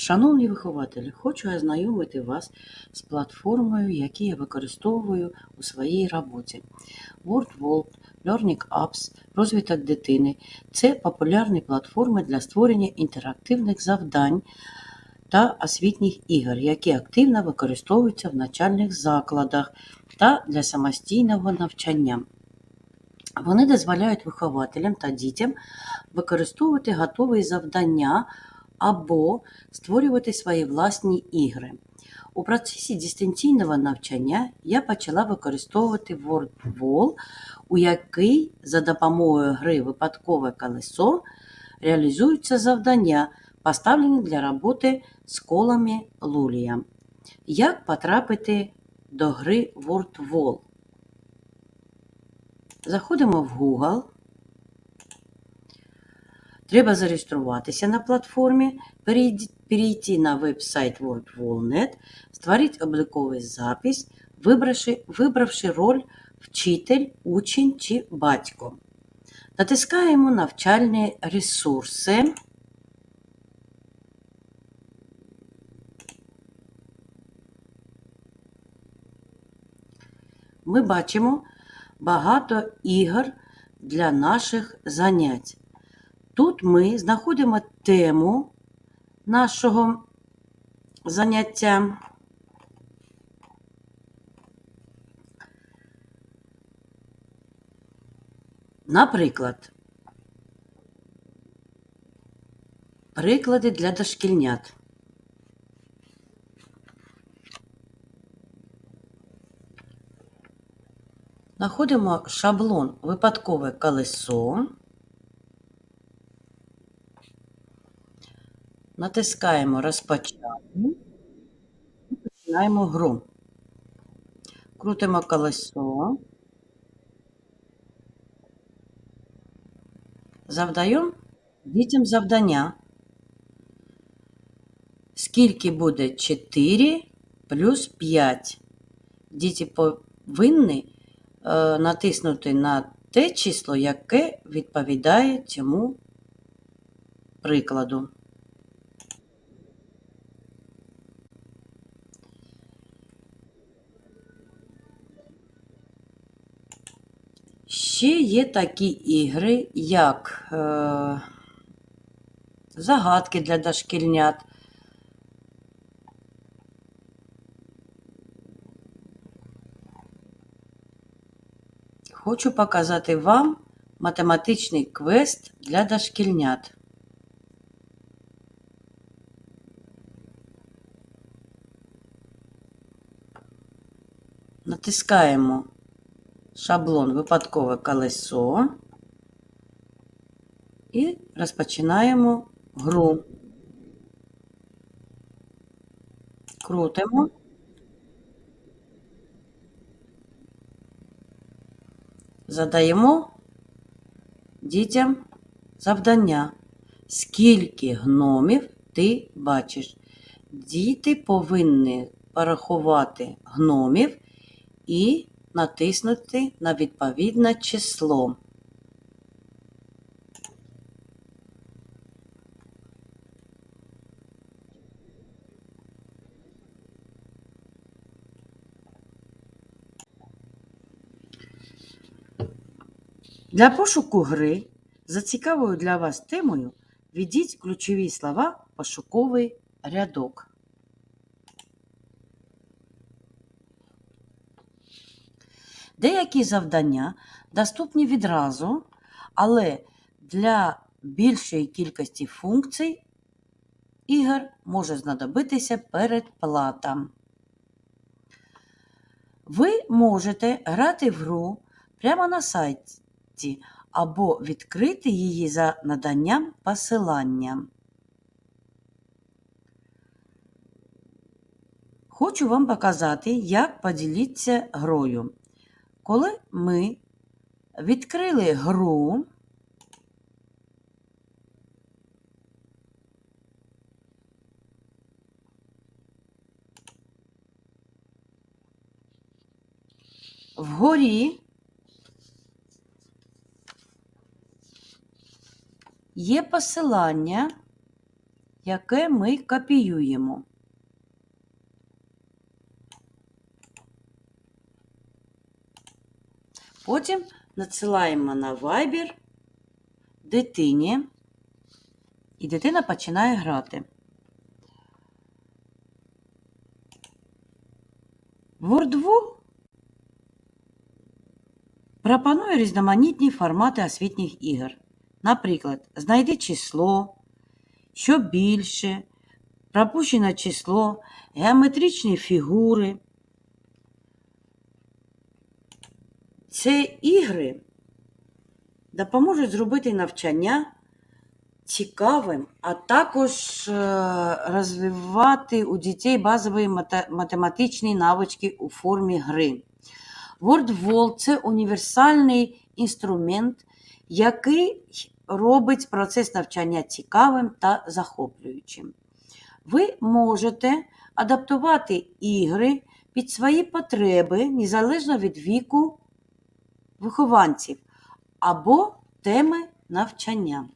Шановні вихователі, хочу ознайомити вас з платформою, яку я використовую у своїй роботі. WordWorld, Learning Apps, розвиток дитини це популярні платформи для створення інтерактивних завдань та освітніх ігор, які активно використовуються в навчальних закладах та для самостійного навчання. Вони дозволяють вихователям та дітям використовувати готові завдання або створювати свої власні ігри. У процесі дистанційного навчання я почала використовувати WordWall, у який за допомогою гри Випадкове колесо реалізуються завдання, поставлені для роботи з колами Лулія. Як потрапити до гри WordWall? Заходимо в Google. Треба зареєструватися на платформі, перейти на веб-сайт WordWall.net, створити обліковий запис, вибравши, вибравши роль вчитель, учень чи батько. Натискаємо навчальні ресурси. Ми бачимо багато ігор для наших занять. Тут ми знаходимо тему нашого заняття. Наприклад, приклади для дошкільнят. Знаходимо шаблон випадкове колесо. Натискаємо розпочати і починаємо гру. Крутимо колесо. Завдаємо дітям завдання. Скільки буде 4 плюс 5? Діти повинні е, натиснути на те число, яке відповідає цьому прикладу. Ще є такі ігри, як е, загадки для дошкільнят. Хочу показати вам математичний квест для дошкільнят. Натискаємо шаблон випадкове колесо і розпочинаємо гру. Крутимо. Задаємо дітям завдання. Скільки гномів ти бачиш? Діти повинні порахувати гномів і натиснути на відповідне число. Для пошуку гри за цікавою для вас темою введіть ключові слова пошуковий рядок. Деякі завдання доступні відразу, але для більшої кількості функцій ігор може знадобитися передплата. Ви можете грати в гру прямо на сайті або відкрити її за наданням посилання. Хочу вам показати, як поділитися грою. Коли ми відкрили гру, вгорі є посилання, яке ми копіюємо. Потім надсилаємо на Viber дитині, і дитина починає грати. WordWall пропонує різноманітні формати освітніх ігор. Наприклад, знайди число, що більше, пропущене число, геометричні фігури. Ці ігри допоможуть зробити навчання цікавим, а також е, розвивати у дітей базові математичні навички у формі гри. WordWall – це універсальний інструмент, який робить процес навчання цікавим та захоплюючим. Ви можете адаптувати ігри під свої потреби незалежно від віку вихованців або теми навчання.